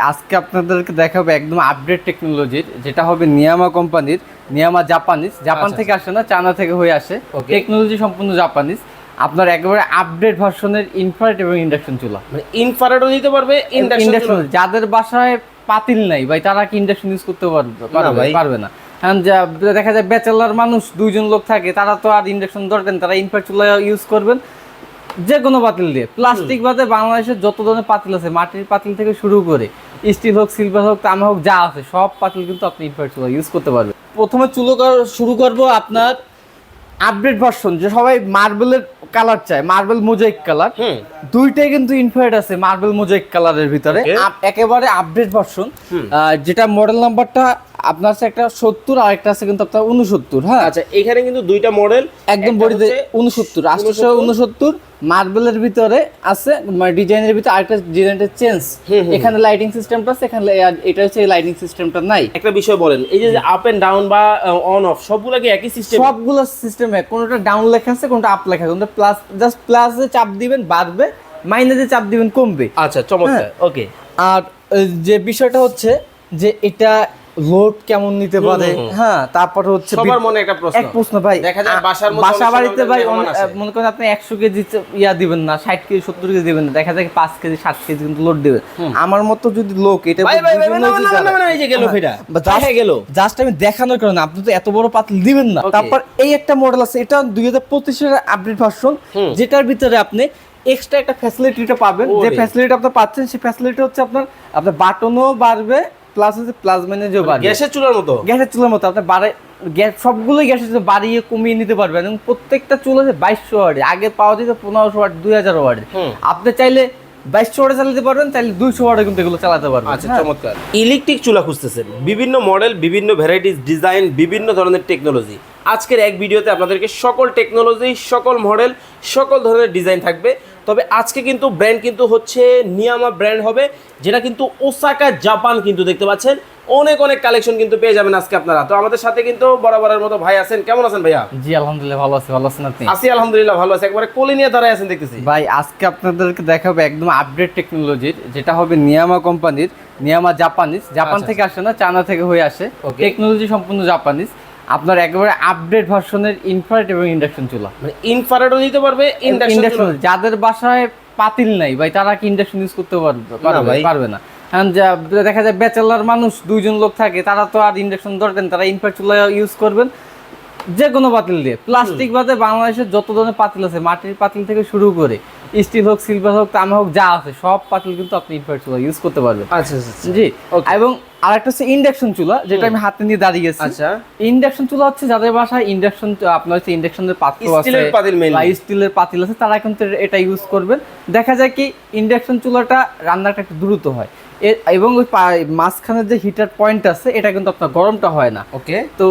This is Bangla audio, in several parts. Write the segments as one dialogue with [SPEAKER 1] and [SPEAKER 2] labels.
[SPEAKER 1] আজকে আপনাদেরকে দেখাবো একদম আপডেট টেকনোলজির যেটা হবে নিয়ামা কোম্পানির নিয়ামা জাপানিজ জাপান থেকে আসে না চায়না থেকে হয়ে আসে. টেকনোলজি সম্পূর্ণ জাপানিজ আপনার একেবারে আপডেট ভার্সনের ইনফ্রারেড এবং ইন্ডাকশন চুলা।
[SPEAKER 2] মানে ইনফ্রারেডও নিতে পারবে ইন্ডাকশন
[SPEAKER 1] যাদের বাসায় পাতিল নাই ভাই তারা কি ইন্ডাকশন ইউজ করতে পারবে পারবে না। কারণ যা- দেখা যায় ব্যাচেলার মানুষ দুইজন লোক থাকে তারা তো আর ইন্ডাকশন দরকার তারা ইনফ্রারেড চুলা ইউজ করবেন যে কোনো পাতিল দিয়ে। প্লাস্টিক বাদে বাংলাদেশের যত ধরনের পাতিল আছে মাটির পাতিল থেকে শুরু করে স্টিল হোক সিলভার হোক তামা হোক যা আছে সব পাতিল কিন্তু আপনি ইনভার্ট চুলা ইউজ করতে পারবেন। প্রথমে চুলো শুরু করব আপনার আপডেট ভার্সন যে সবাই মার্বেলের কালার চায় মার্বেল মোজাইক কালার দুইটাই কিন্তু ইনফ্রারেড আছে মার্বেল মোজাইক কালারের ভিতরে। একেবারে আপডেট ভার্সন যেটা মডেল নাম্বারটা আপনার আছে একটা সত্তর আর একটা আছে কিন্তু আপনার উনসত্তর হ্যাঁ?
[SPEAKER 2] আচ্ছা এখানে কিন্তু দুইটা মডেল
[SPEAKER 1] একদম বডিতে উনসত্তর আটশো উনসত্তর মার্বেলের ভিতরে আছে মানে ডিজাইনের ভিতরে আরেকটা ডিজাইনের চেঞ্জ এখানে লাইটিং সিস্টেমটা আছে এখানে এটা হচ্ছে লাইটিং সিস্টেমটা নাই।
[SPEAKER 2] একটা বিষয় বলেন এই যে আপ এন্ড ডাউন বা অন অফ সবগুলো কি একই সিস্টেম
[SPEAKER 1] সবগুলো সিস্টেমে কোনোটা ডাউন লেখা আছে কোনটা আপ লেখা আছে কোনটা প্লাস জাস্ট প্লাসে চাপ দিবেন বাড়বে মাইনাসে চাপ দিবেন কমবে।
[SPEAKER 2] আচ্ছা চমৎকার
[SPEAKER 1] হ্যাঁ।
[SPEAKER 2] ওকে
[SPEAKER 1] আর যে বিষয়টা হচ্ছে যে এটা লোড কেমন নিতে পারে? হ্যাঁ তারপর হচ্ছে
[SPEAKER 2] সবার মনে একটা প্রশ্ন।
[SPEAKER 1] এক প্রশ্ন ভাই
[SPEAKER 2] দেখা যায় বাসার মধ্যে
[SPEAKER 1] বাসা বাড়িতে ভাই। মনে করেন আপনি একশো কেজি চে- ইয়া দিবেন না ষাট কেজি সত্তর কেজি দিবেন না দেখা যায় পাঁচ কেজি সাত কেজি কিন্তু লোড দিবেন। আমার মতো যদি লোক এটা
[SPEAKER 2] ভাই ভাই ভাই না না না, এই যে গেল ফিরা কোথায় গেল।
[SPEAKER 1] জাস্ট আমি দেখানোর কারণে আপনি তো এত বড় পাতিল দিবেন না। তারপর এই একটা মডেল আছে এটা দুই হাজার পঁচিশের আপডেট ভার্সন যেটার ভিতরে আপনি এক্সট্রা একটা ফ্যাসিলিটিটা পাবেন। যে ফ্যাসিলিটি আপনি পাচ্ছেন সেই ফ্যাসিলিটি হচ্ছে আপনার আপনার বাটনও বাড়বে প্লাস হচ্ছে প্লাস ম্যানেজও বাড়বে।
[SPEAKER 2] গ্যাসের চুলার মতো?
[SPEAKER 1] গ্যাসের চুলার মতো আপনি বাড়ে গ্যাস সবগুলোই গ্যাসের চুলা বাড়িয়ে কমিয়ে নিতে পারবেন এবং প্রত্যেকটা চুলা হচ্ছে বাইশশো ওয়ার্ডে। আগে পাওয়া যেত পনেরোশো ওয়াট দুই হাজার
[SPEAKER 2] হুম।
[SPEAKER 1] আপনি চাইলে বাইশশো ওয়ার্ডে চালাতে পারবেন চাইলে দুইশো ওয়ার্ডে কিন্তু এগুলো চালাতে পারবেন।
[SPEAKER 2] আচ্ছা
[SPEAKER 1] হ্যাঁ।
[SPEAKER 2] চমৎকার। ইলেকট্রিক চুলা খুঁজতেছেন। বিভিন্ন মডেল বিভিন্ন ভ্যারাইটিস ডিজাইন বিভিন্ন ধরনের টেকনোলজি আজকের এক ভিডিওতে আপনাদেরকে সকল টেকনোলজি সকল মডেল সকল ধরনের ডিজাইন থাকবে। তবে আজকে কিন্তু ব্র্যান্ড কিন্তু হচ্ছে নিয়ামা ব্র্যান্ড হবে যেটা কিন্তু ওসাকা জাপান কিন্তু দেখতে পাচ্ছেন। অনেক অনেক কালেকশন কিন্তু পেয়ে যাবেন আজকে আপনারা। তো আমাদের সাথে কিন্তু বরাবরের মতো ভাই আছেন। কেমন আছেন ভাইয়া?
[SPEAKER 1] জি আলহামদুলিল্লাহ ভালো আছি। ভালো আছেন আপনি?
[SPEAKER 2] আছি আলহামদুলিল্লাহ ভালো আছে। একবারে কোলে নিয়ে দাঁড়ায় আছেন দেখতেছি।
[SPEAKER 1] ভাই আজকে আপনাদেরকে দেখাবো একদম আপডেট টেকনোলজির যেটা হবে নিয়ামা কোম্পানির নিয়ামা জাপানিজ জাপান
[SPEAKER 2] আচ্ছা,
[SPEAKER 1] থেকে আসে না চায়না থেকে হয়ে আসে. টেকনোলজি সম্পূর্ণ জাপানিজ আপনার একেবারে আপডেট ভার্সনের ইনফ্রারেড এবং ইন্ডাকশন চুলা।
[SPEAKER 2] মানে ইনফ্রারেডও নিতে পারবে ইন্ডাকশন
[SPEAKER 1] যাদের বাসায় পাতিল নাই ভাই তারা কি ইন্ডাকশন ইউজ করতে পারবে? পারবে না কারণ যা- দেখা যায় ব্যাচেলার মানুষ দুইজন লোক থাকে তারা তো আর ইন্ডাকশন দরকার তারা ইনফ্রারেড চুলা ইউজ করবেন যে কোনো পাতিল দিয়ে। প্লাস্টিক বাদে বাংলাদেশের যত ধরনের পাতিল আছে মাটির পাতিল থেকে শুরু করে স্টিল হোক সিলভার হোক তামা হোক যা আছে সব পাতিল কিন্তু আপনি ইনফ্রারেড চুলা ইউজ করতে পারবেন।
[SPEAKER 2] আচ্ছা আচ্ছা আচ্ছা।
[SPEAKER 1] জি. এবং আরেকটা হচ্ছে ইন্ডাকশন চুলা যেটা আমি হাতে নিয়ে দাঁড়িয়ে আছি
[SPEAKER 2] আচ্ছা।
[SPEAKER 1] ইন্ডাকশন চুলা হচ্ছে যাদের বাসায় ইন্ডাকশন আপনার হচ্ছে ইন্ডাকশনের পাত্র আছে
[SPEAKER 2] স্টিলের পাতিল
[SPEAKER 1] আছে তারা কিন্তু এটা ইউজ করবেন। দেখা যায় কি ইন্ডাকশন চুলাটা রান্নাটা একটু দ্রুত হয়। এবং ওই মাঝখানের যে হিটার পয়েন্ট আছে এটা কিন্তু আপনার গরমটা হয় না।
[SPEAKER 2] ওকে
[SPEAKER 1] তো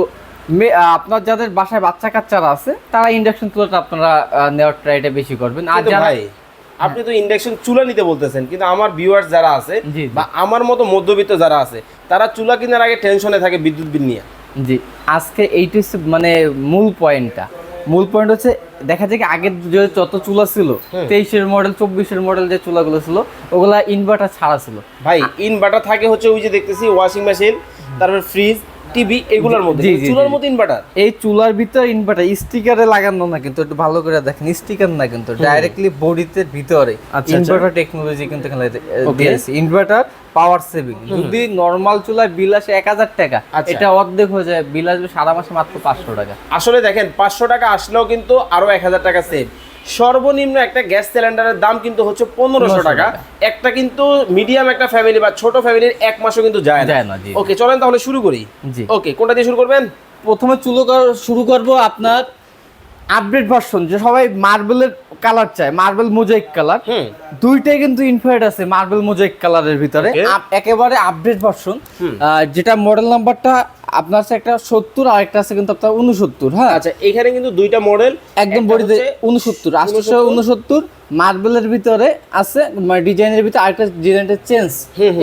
[SPEAKER 1] আপনার যাদের বাসায় বাচ্চা কাচ্চারা আছে তারা ইন্ডাকশন চুলাটা আপনারা নেওয়ার ট্রাইটা বেশি করবেন। আর যারা
[SPEAKER 2] ভাই আপনি তো ইন্ডাকশন চুলা নিতে বলতেছেন কিন্তু আমার ভিউয়ার্স যারা আছে। বা আমার মতো মধ্যবিত্ত যারা আছে তারা চুলা কেনার আগে টেনশনে থাকে বিদ্যুৎ বিল নিয়ে।
[SPEAKER 1] জি আজকে এইটা হচ্ছে মানে মূল পয়েন্টটা মূল পয়েন্ট হচ্ছে দেখা যায় কি আগের যে যত চুলা ছিল তেইশের মডেল চব্বিশের মডেল যে চুলাগুলো ছিল ওগুলা ইনভার্টার ছাড়া ছিল।
[SPEAKER 2] ভাই ইনভার্টার থাকে হচ্ছে ওই যে দেখতেছি ওয়াশিং মেশিন তারপর ফ্রিজ টিভি এগুলোর মধ্যে চুলার মধ্যে ইনভার্টার
[SPEAKER 1] এই চুলার ভিতরে ইনভার্টার স্টিকারে লাগানো না কিন্তু একটু ভালো করে দেখেন স্টিকার না কিন্তু ডাইরেক্টলি বডিতে ভিতরে।
[SPEAKER 2] আচ্ছা।
[SPEAKER 1] ইনভার্টার টেকনোলজি কিন্তু এখানে দিয়েছে। ইনভার্টার পাওয়ার সেভিং যদি নর্মাল চুলায় বিল আসে এক হাজার টাকা
[SPEAKER 2] আচ্ছা।
[SPEAKER 1] এটা অর্ধেক হয়ে যায় বিল আসবে সারা মাসে মাত্র পাঁচশো টাকা।
[SPEAKER 2] আসলে দেখেন পাঁচশো টাকা আসলেও কিন্তু আরও এক হাজার টাকা সেভ সর্বনিম্ন একটা গ্যাস সিলিন্ডারের দাম কিন্তু হচ্ছে পনেরোশো টাকা। একটা কিন্তু মিডিয়াম একটা ফ্যামিলি বা ছোট ফ্যামিলির এক মাসও কিন্তু যায় না।
[SPEAKER 1] না,
[SPEAKER 2] ওকে চলেন তাহলে শুরু করি।
[SPEAKER 1] জি।
[SPEAKER 2] ওকে কোনটা দিয়ে শুরু করবেন?
[SPEAKER 1] প্রথমে চুলো করা- শুরু করব আপনার আপডেট ভার্সন যে সবাই মার্বেলের কালার চায় মার্বেল মোজাইক কালার দুইটাই কিন্তু ইনফ্রারেড আছে মার্বেল মোজাইক কালারের ভিতরে। একেবারে আপডেট ভার্সন যেটা মডেল নাম্বারটা আপনার আছে একটা সত্তর আর একটা আছে কিন্তু আপনার উনসত্তর হ্যাঁ?
[SPEAKER 2] আচ্ছা এখানে কিন্তু দুইটা মডেল
[SPEAKER 1] একদম বডিতে উনসত্তর আটশো উনসত্তর মার্বেলের ভিতরে আছে মানে ডিজাইনের ভিতরে আরেকটা ডিজাইনের চেঞ্জ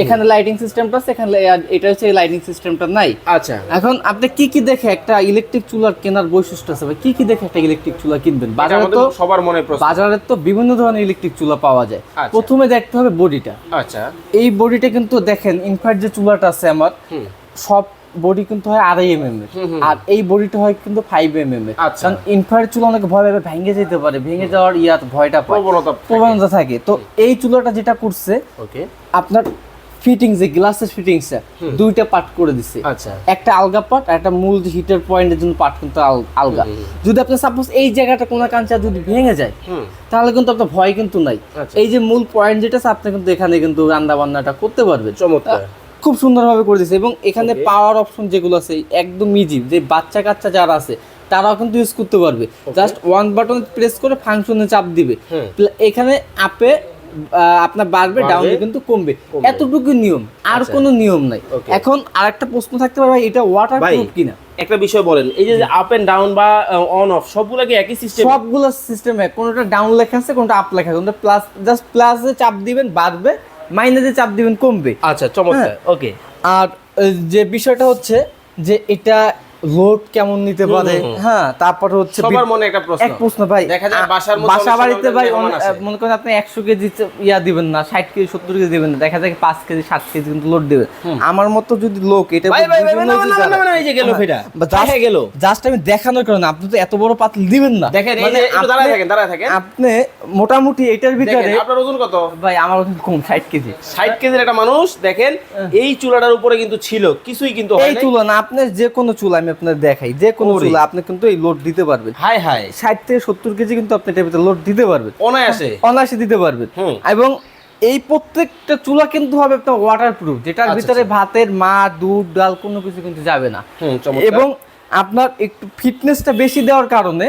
[SPEAKER 1] এখানে লাইটিং সিস্টেমটা আছে এখানে এটা হচ্ছে লাইটিং সিস্টেমটা নাই।
[SPEAKER 2] আচ্ছা।
[SPEAKER 1] এখন আপনি কি কি দেখে একটা ইলেকট্রিক চুলার কেনার বৈশিষ্ট্য আছে? কি কি দেখে একটা ইলেকট্রিক চুলা কিনবেন? বাজারে তো
[SPEAKER 2] সবার মনে প্রশ্ন।
[SPEAKER 1] বাজারে তো বিভিন্ন ধরনের ইলেকট্রিক চুলা পাওয়া যায়।
[SPEAKER 2] আচ্ছা।
[SPEAKER 1] প্রথমে দেখতে হবে বডিটা।
[SPEAKER 2] আচ্ছা।
[SPEAKER 1] এই বডিটা কিন্তু দেখেন ইনফ্যাক্ট যে চুলাটা আছে আমার সব বডি কিন্তু হয় আড়াই এম এম এর। আর এই বডিটা হয় কিন্তু ফাইভ এম এম এর।
[SPEAKER 2] আচ্ছা।
[SPEAKER 1] কারণ ইনফ্রারেড চুলা অনেকে ভয় পাবে ভেঙে যেতে পারে ভেঙে যাওয়ার ইয়া ভয়টা
[SPEAKER 2] প্রবণতা
[SPEAKER 1] থাকে। তো এই চুলাটা যেটা করছে আপনার ফিটিংস যে গ্লাসের ফিটিংস দুইটা পার্ট করে দিছে।
[SPEAKER 2] আচ্ছা।
[SPEAKER 1] একটা আলগা পার্ট আর একটা মূল হিটার পয়েন্টের জন্য পার্ট কিন্তু আলগা যদি আপনি সাপোজ এই জায়গাটা কোনো কাঞ্চা যদি ভেঙে যায় তাহলে কিন্তু আপনার ভয় কিন্তু নাই।
[SPEAKER 2] আচ্ছা।
[SPEAKER 1] এই যে মূল পয়েন্ট যেটা আছে আপনি কিন্তু এখানে কিন্তু রান্না বান্নাটা করতে পারবেন।
[SPEAKER 2] চমৎকার।
[SPEAKER 1] খুব সুন্দরভাবে করে দিয়েছে এবং এখানে পাওয়ার অপশন যেগুলো আছে একদম ইজি যে বাচ্চা কাচ্চা যারা আছে তারাও কিন্তু ইউজ করতে পারবে। জাস্ট ওয়ান বাটন প্রেস করে ফাংশনে চাপ দিবে। এখানে আপে আপনার বাড়বে ডাউনে কিন্তু কমবে। এতটুকু নিয়ম আর
[SPEAKER 2] আচ্ছা।
[SPEAKER 1] কোনো নিয়ম নাই. এখন আরেকটা প্রশ্ন থাকতে পারে ভাই এটা ওয়াটার প্রুফ কিনা?
[SPEAKER 2] একটা বিষয় বলেন এই যে আপ এন্ড ডাউন বা অন অফ সবগুলো কি একই সিস্টেম
[SPEAKER 1] সবগুলো সিস্টেমে কোনোটা ডাউন লেখা আছে কোনোটা আপ লেখা আছে। কোনোটা প্লাস জাস্ট প্লাসে চাপ দিবেন বাড়বে মাইনাসে চাপ দিবেন কমবে।
[SPEAKER 2] আচ্ছা চমৎকার। ওকে
[SPEAKER 1] আর যে বিষয়টা হচ্ছে যে এটা লোড কেমন নিতে পারে। হ্যাঁ তারপরে হচ্ছে
[SPEAKER 2] সবার মনে একটা প্রশ্ন।
[SPEAKER 1] এক প্রশ্ন ভাই
[SPEAKER 2] দেখা যায় বাসার মধ্যে
[SPEAKER 1] বাসা বাড়িতে ভাই। মনে করেন আপনি একশো কেজি ইয়া দিবেন না ষাট কেজি সত্তর কেজি দিবেন না দেখা যায় পাঁচ কেজি সাত কেজি কিন্তু লোড দিবেন আমার মতো যদি লোক এটা
[SPEAKER 2] ভাই ভাই ভাই না না না এই যে গেল ফেটা
[SPEAKER 1] জাস্ট
[SPEAKER 2] গেল।
[SPEAKER 1] জাস্ট আমি দেখানোর কারণে আপনি তো এত বড় পাতিল দিবেন না।
[SPEAKER 2] দেখেন এই
[SPEAKER 1] মানে
[SPEAKER 2] যে একটু দাঁড়ায় থাকেন দাঁড়ায় থাকেন।
[SPEAKER 1] আপনি মোটামুটি এটার ভিতরে
[SPEAKER 2] আপনার ওজন কত?
[SPEAKER 1] ভাই আমার ওজন কম ষাট কেজি।
[SPEAKER 2] ষাট কেজির একটা মানুষ দেখেন এই চুলাটার উপরে কিন্তু ছিল কিছুই কিন্তু
[SPEAKER 1] এই চুলা না আপনি যে কোনো চুলা আমি আপনার দেখাই। যে কোনো চুলা আপনি কিন্তু এই লোড দিতে পারবেন।
[SPEAKER 2] হাই হাই
[SPEAKER 1] ষাট থেকে সত্তর কেজি কিন্তু আপনি ভিতরে লোড দিতে পারবেন।
[SPEAKER 2] অনায়াসে।
[SPEAKER 1] অনায়াসে দিতে পারবেন। এবং এই প্রত্যেকটা চুলা কিন্তু হবে আপনার ওয়াটার প্রুফ যেটার
[SPEAKER 2] আচ্ছা,
[SPEAKER 1] ভিতরে ভাতের মা দুধ ডাল কোনো কিছু কিন্তু যাবে না। এবং আপনার একটু ফিটনেসটা বেশি দেওয়ার কারণে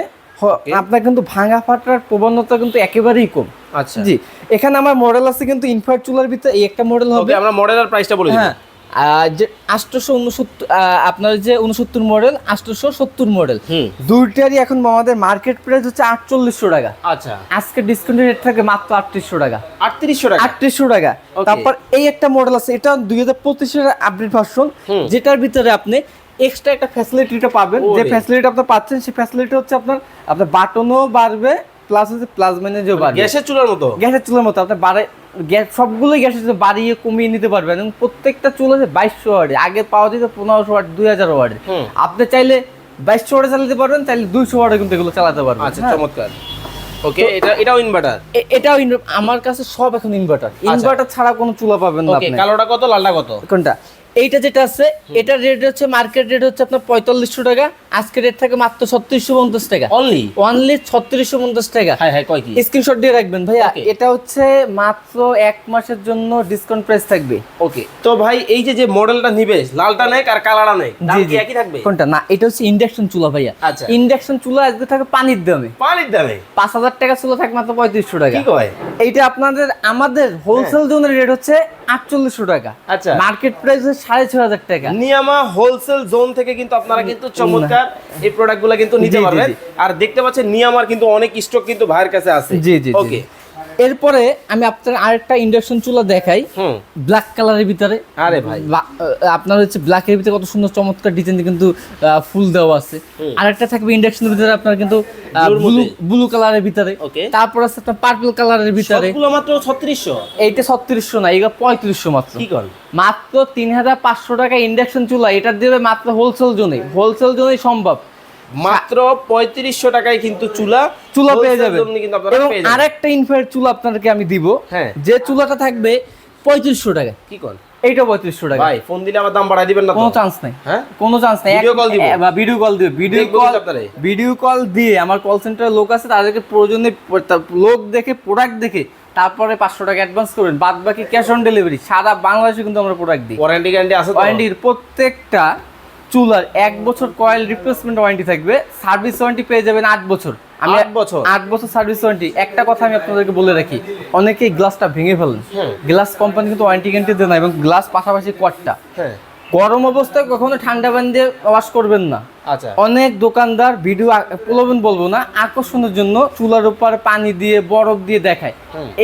[SPEAKER 1] আপনার কিন্তু ভাঙা ফাটার প্রবণতা কিন্তু একেবারেই কম।
[SPEAKER 2] আচ্ছা।
[SPEAKER 1] জি এখানে আমার মডেল আছে কিন্তু ইনফার্ট চুলার ভিতরে এই একটা মডেল হবে।
[SPEAKER 2] আমরা মডেলের প্রাইসটা বলে দিই
[SPEAKER 1] হ্যাঁ যে আটশোশো উনসত্তর আপনার যে উনসত্তর মডেল আটশোশো সত্তর মডেল দুইটারই এখন আমাদের মার্কেট প্রাইস হচ্ছে আটচল্লিশশো টাকা।
[SPEAKER 2] আচ্ছা।
[SPEAKER 1] আজকে ডিসকাউন্টের রেট থাকে মাত্র আটত্রিশশো টাকা।
[SPEAKER 2] আটত্রিশশো টাকা?
[SPEAKER 1] আটত্রিশশো টাকা। তারপর এই একটা মডেল আছে এটা দুই হাজার পঁচিশের আপডেট ভার্সন যেটার ভিতরে আপনি এক্সট্রা একটা ফ্যাসিলিটিটা পাবেন। যে ফ্যাসিলিটি আপনি পাচ্ছেন সেই ফ্যাসিলিটি হচ্ছে আপনার আপনার বাটনও বাড়বে প্লাস হচ্ছে প্লাস ম্যানেজও বাড়বে।
[SPEAKER 2] গ্যাসের চুলার মতো?
[SPEAKER 1] গ্যাসের চুলার মতো আপনি বাড়ে গ্যাস সবগুলোই গ্যাস হচ্ছে বাড়িয়ে কমিয়ে নিতে পারবেন এবং প্রত্যেকটা চুল আছে বাইশশো ওয়ার্ডে আগে পাওয়া যেত পনেরোশো ওয়ার্ড দুই হাজার ওয়ার্ডে আপনি চাইলে বাইশশো ওয়ার্ডে চালাতে পারবেন চাইলে দুইশো ওয়ার্ডে কিন্তু এগুলো চালাতে পারবেন।
[SPEAKER 2] আচ্ছা
[SPEAKER 1] হ্যাঁ।
[SPEAKER 2] চমৎকার। ওকে এটা এটাও ইনভার্টার
[SPEAKER 1] এটাও আমার কাছে সব এখন ইনভার্টার ইনভার্টার ছাড়া কোনো চুলা পাবেন না আপনি।
[SPEAKER 2] কালোটা কত লালটা কত?
[SPEAKER 1] কোনটা? এইটা যেটা আছে এটার রেট হচ্ছে মার্কেট রেট হচ্ছে আপনার পঁয়তাল্লিশশো টাকা আজকে রেট থাকে মাত্র ছত্রিশশো পঞ্চাশ টাকা।
[SPEAKER 2] অনলি
[SPEAKER 1] অনলি ছত্রিশশো পঞ্চাশ টাকা।
[SPEAKER 2] হাই হাই কয় কি?
[SPEAKER 1] স্ক্রিনশট দিয়ে রাখবেন ভাইয়া। এটা হচ্ছে মাত্র এক মাসের জন্য ডিসকাউন্ট প্রাইস থাকবে।
[SPEAKER 2] ওকে তো ভাই এই যে যে মডেলটা নিবে লালটা নেই আর কালারটা নেই দাম
[SPEAKER 1] জি
[SPEAKER 2] কি একই থাকবে?
[SPEAKER 1] কোনটা? না এটা হচ্ছে ইন্ডাকশন চুলা ভাইয়া।
[SPEAKER 2] আচ্ছা।
[SPEAKER 1] ইন্ডাকশন চুলা আজকে থাকে পানির দামে।
[SPEAKER 2] পানির দামে?
[SPEAKER 1] পাঁচ হাজার টাকা চুলা থাকে মাত্র পঁয়ত্রিশশো টাকা।
[SPEAKER 2] কি কয়?
[SPEAKER 1] এইটা আপনাদের আমাদের হোলসেল জোনের রেট হচ্ছে আটচল্লিশশো টাকা।
[SPEAKER 2] আচ্ছা।
[SPEAKER 1] মার্কেট প্রাইস সাড়ে ছয় হাজার টাকা।
[SPEAKER 2] নিয়ামা হোলসেল জোন থেকে কিন্তু আপনারা কিন্তু চমৎকার এই প্রোডাক্টগুলো কিন্তু নিতে পারবেন। আর দেখতে পাচ্ছেন নিয়ামার কিন্তু অনেক স্টক কিন্তু ভাইয়ের কাছে আছে।
[SPEAKER 1] জি জি
[SPEAKER 2] ওকে
[SPEAKER 1] এরপরে আমি আপনার আরেকটা ইন্ডাকশন চুলা দেখাই। ব্ল্যাক কালারের ভিতরে।
[SPEAKER 2] আরে ভাই।
[SPEAKER 1] আপনার হচ্ছে ব্ল্যাকের ভিতরে কত সুন্দর চমৎকার ডিজাইন কিন্তু ফুল দেওয়া আছে। আরেকটা থাকবে ইন্ডাকশনের ভিতরে আপনার কিন্তু ব্লু ব্লু কালারের ভিতরে। তারপর আছে আপনার পার্পল কালারের ভিতরে।
[SPEAKER 2] সবগুলো মাত্র ছত্রিশশো?
[SPEAKER 1] এইটা ছত্রিশশো না এটা পঁয়ত্রিশশো মাত্র।
[SPEAKER 2] কি কর
[SPEAKER 1] মাত্র তিন হাজার পাঁচশো টাকা ইন্ডাকশন চুলা এটা দেবে মাত্র হোলসেল জোনে হোলসেল জোনেই সম্ভব।
[SPEAKER 2] মাত্র পঁয়ত্রিশশো টাকায় কিন্তু চুলা
[SPEAKER 1] চুলা পেয়ে যাবে এবং আরেকটা ইনফ্রারেড চুলা আপনাদেরকে আমি দিব
[SPEAKER 2] হ্যাঁ।
[SPEAKER 1] যে চুলাটা থাকবে পঁয়ত্রিশশো টাকা।
[SPEAKER 2] কি কর
[SPEAKER 1] এইটা পঁয়ত্রিশশো টাকা।
[SPEAKER 2] ভাই ফোন দিলে আমার দাম বাড়াই দিবেন না
[SPEAKER 1] কোনো চান্স নাই।
[SPEAKER 2] হ্যাঁ?
[SPEAKER 1] কোনো চান্স নাই।
[SPEAKER 2] Video call দিব?
[SPEAKER 1] ভিডিও কল দিবে। ভিডিও কল ভিডিও কল দিয়ে আমার কল সেন্টারের লোক আছে তাদেরকে প্রয়োজনে লোক দেখে প্রোডাক্ট দেখে তারপরে পাঁচশো টাকা অ্যাডভান্স করবেন। বাদ বাকি ক্যাশ অন ডেলিভারি সারা বাংলাদেশে কিন্তু আমরা প্রোডাক্ট দিই।
[SPEAKER 2] ওয়ারেন্টি গ্যারান্টি আছে
[SPEAKER 1] ওয়ারেন্টির প্রত্যেকটা চুলার এক বছর কয়েল রিপ্লেসমেন্ট ওয়ারেন্টি থাকবে। সার্ভিস ওয়ারেন্টি পেয়ে যাবেন আট বছর। আমি
[SPEAKER 2] আট বছর?
[SPEAKER 1] আট বছর সার্ভিস ওয়ারেন্টি একটা কথা আমি আপনাদেরকে বলে রাখি অনেকেই গ্লাসটা ভেঙে ফেলেন।
[SPEAKER 2] হ্যাঁ।
[SPEAKER 1] গ্লাস কোম্পানি কিন্তু ওয়ারেন্টি গ্যারান্টি দেয় না এবং গ্লাস পাশাপাশি কোয়ারটা
[SPEAKER 2] হ্যাঁ।
[SPEAKER 1] গরম অবস্থায় কখনো ঠান্ডা পানি দিয়ে ওয়াশ করবেন না।
[SPEAKER 2] আচ্ছা।
[SPEAKER 1] অনেক দোকানদার ভিডিও প্রলোভন বলব না আকর্ষণের জন্য চুলার উপর পানি দিয়ে বরফ দিয়ে দেখায়।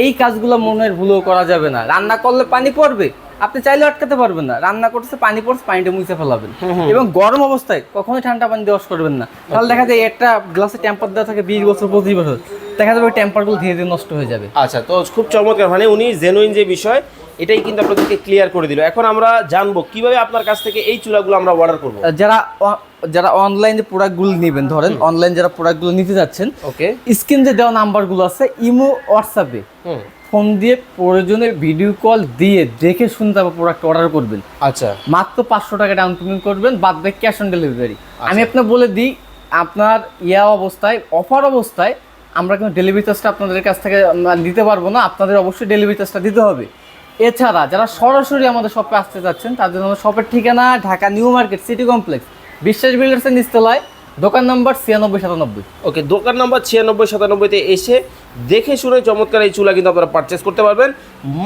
[SPEAKER 1] এই কাজগুলো মনের ভুলেও করা যাবে না। রান্না করলে পানি পড়বে আপনি চাইলে আটকাতে পারবেন না। রান্না করতেছে পানি পড়ছে পানিটা মুছে ফেলাবেন। এবং গরম অবস্থায় কখনোই ঠান্ডা পানি দিয়ে ওয়াশ করবেন না। তাহলে দেখা যায় একটা গ্লাসে টেম্পার দেওয়া থাকে বিশ বছর পঁচিশ বছর। দেখা যাবে ওই টেম্পারগুলো ধীরে ধীরে নষ্ট হয়ে যাবে।
[SPEAKER 2] আচ্ছা তো খুব চমৎকার। মানে উনি জেনুইন যে বিষয় এটাই কিন্তু আপনাদেরকে ক্লিয়ার করে দিল। এখন আমরা জানব কীভাবে আপনার কাছ থেকে এই চুলাগুলো আমরা অর্ডার করব।
[SPEAKER 1] যারা যারা অনলাইনে প্রোডাক্টগুলো নেবেন ধরেন অনলাইন যারা প্রোডাক্টগুলো নিতে যাচ্ছেন
[SPEAKER 2] ওকে
[SPEAKER 1] স্ক্রিন যে দেওয়া নাম্বারগুলো আছে ইমো হোয়াটসঅ্যাপে ফোন দিয়ে প্রয়োজনে ভিডিও কল দিয়ে দেখে শুনে তারপর প্রোডাক্ট অর্ডার করবেন।
[SPEAKER 2] আচ্ছা।
[SPEAKER 1] মাত্র পাঁচশো টাকা ডাউন পেমেন্ট করবেন বাদ বাকি ক্যাশ অন ডেলিভারি আমি আপনার বলে দিই আপনার ইয়া অবস্থায় অফার অবস্থায় আমরা কিন্তু ডেলিভারি চার্জটা আপনাদের কাছ থেকে দিতে পারব না আপনাদের অবশ্যই ডেলিভারি চার্জটা দিতে হবে। এছাড়া যারা সরাসরি আমাদের শপে আসতে চাচ্ছেন তাদের জন্য শপের ঠিকানা Dhaka new market city complex Biswas বিল্ডার্সের নিচতলায়। দোকান নাম্বার ছিয়ানব্বই সাতানব্বই।
[SPEAKER 2] ওকে দোকান নাম্বার ছিয়ানব্বই সাতানব্বইতে এসে দেখে শুনে চমৎকার এই চুলা কিন্তু আপনারা পারচেস করতে পারবেন।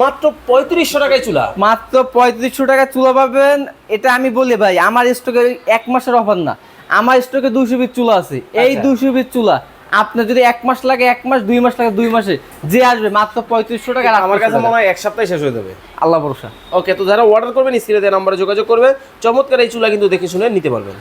[SPEAKER 2] মাত্র পঁয়ত্রিশশো টাকায় চুলা।
[SPEAKER 1] মাত্র পঁয়ত্রিশশো টাকায় চুলা পাবেন। এটা আমি বলি ভাই আমার স্টকে এক মাসের অফার না। আমার স্টকে দুশো পিস চুলা আছে। এই
[SPEAKER 2] আচ্ছা।
[SPEAKER 1] দুশো পিস চুলা আপনার যদি এক মাস লাগে এক মাস দুই মাস লাগে দুই মাসে যে আসবে মাত্র পঁয়ত্রিশশো টাকা
[SPEAKER 2] আমার কাছে মনে হয় এক সপ্তাহে শেষ হয়ে যাবে।
[SPEAKER 1] আল্লাহ ভরসা।
[SPEAKER 2] ওকে তো যারা অর্ডার করবেন স্ক্রিনে দেওয়া নাম্বারে যোগাযোগ করবেন। চমৎকার এই চুলা কিন্তু দেখে শুনে নিতে পারবেন।